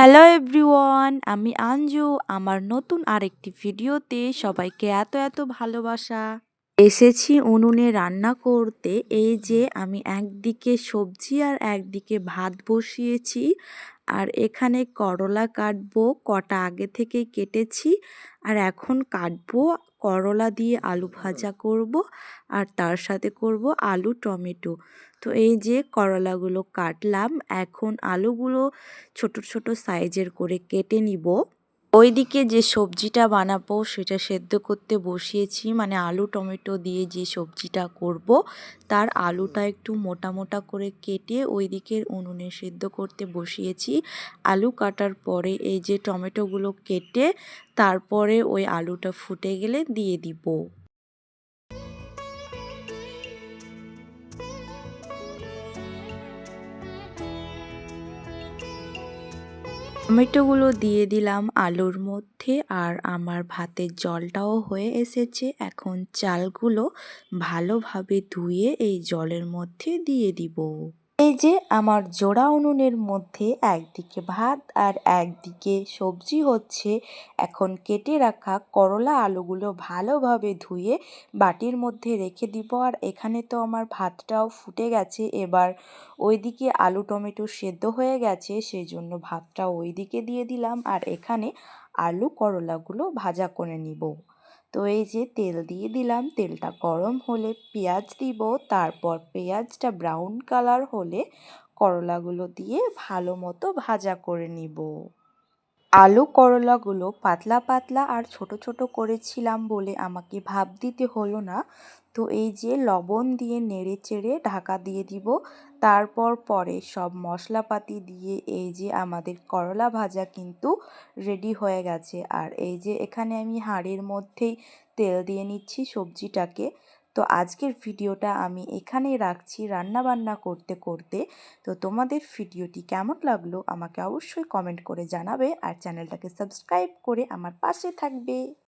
Hello everyone আমি আঞ্জু। আমার নতুন আরেকটি ভিডিওতে সবাইকে এত এত ভালোবাসা। এসেছি উনুনে রান্না করতে। এই যে আমি একদিকে সবজি আর একদিকে ভাত বসিয়েছি। আর এখানে করলা কাটবো, কটা আগে থেকেই কেটেছি। আর এখন কাটবো, করলা দিয়ে আলু ভাজা করব আর তার সাথে করব আলু টমেটো। তো এই যে করলাগুলো কাটলাম, এখন আলুগুলো ছোট ছোট সাইজের করে কেটে নিব। ওইদিকে যে সবজিটা বানাবো সেটা সেদ্ধ করতে বসিয়েছি। মানে আলু, টমেটো দিয়ে যে সবজিটা করব, তার আলুটা একটু মোটা মোটা করে কেটে ওই দিকের উনুনে সেদ্ধ করতে বসিয়েছি। আলু কাটার পরে এই যে টমেটোগুলো কেটে, তারপরে ওই আলুটা ফুটে গেলে দিয়ে দিব। টমেটোগুলো দিয়ে দিলাম আলুর মধ্যে আর আমার ভাতের জলটাও হয়ে এসেছে। এখন চালগুলো ভালোভাবে ধুয়ে এই জলের মধ্যে দিয়ে দিব। এই যে আমার জোড়া উনুনের মধ্যে একদিকে ভাত আর একদিকে সবজি হচ্ছে, এখন কেটে রাখা করলা আলুগুলো ভালোভাবে ধুয়ে বাটির মধ্যে রেখে দিব। আর এখানে তো আমার ভাতটাও ফুটে গেছে, এবার ওইদিকে আলু টমেটো সেদ্ধ হয়ে গেছে সেই জন্য ভাতটা ওইদিকে দিয়ে দিলাম। আর এখানে আলু করলাগুলো ভাজা করে নিব। তো এই যে তেল দিয়ে দিলাম, তেলটা গরম হলে পেঁয়াজ দিব, তারপর পেঁয়াজটা ব্রাউন কালার হলে করলাগুলো দিয়ে ভালো মতো ভাজা করে নিব। আলু করলাগুলো পাতলা পাতলা আর ছোট ছোট করেছিলাম বলে আমাকে ভাব দিতে হলো না। তো এই যে লবণ দিয়ে নেড়ে চেড়ে ঢাকা দিয়ে দিব, তারপর পরে সব মশলাপাতি দিয়ে এই যে আমাদের করলা ভাজা কিন্তু রেডি হয়ে গেছে। আর এই যে এখানে আমি হাঁড়ির মধ্যেই তেল দিয়ে নিচ্ছি সবজিটাকে। তো আজকের ভিডিওটা আমি এখানেই রাখছি রান্না বান্না করতে করতে। তো তোমাদের ভিডিওটি কেমন লাগল আমাকে অবশ্যই কমেন্ট করে জানাবে আর চ্যানেলটাকে সাবস্ক্রাইব করে আমার পাশে থাকবে।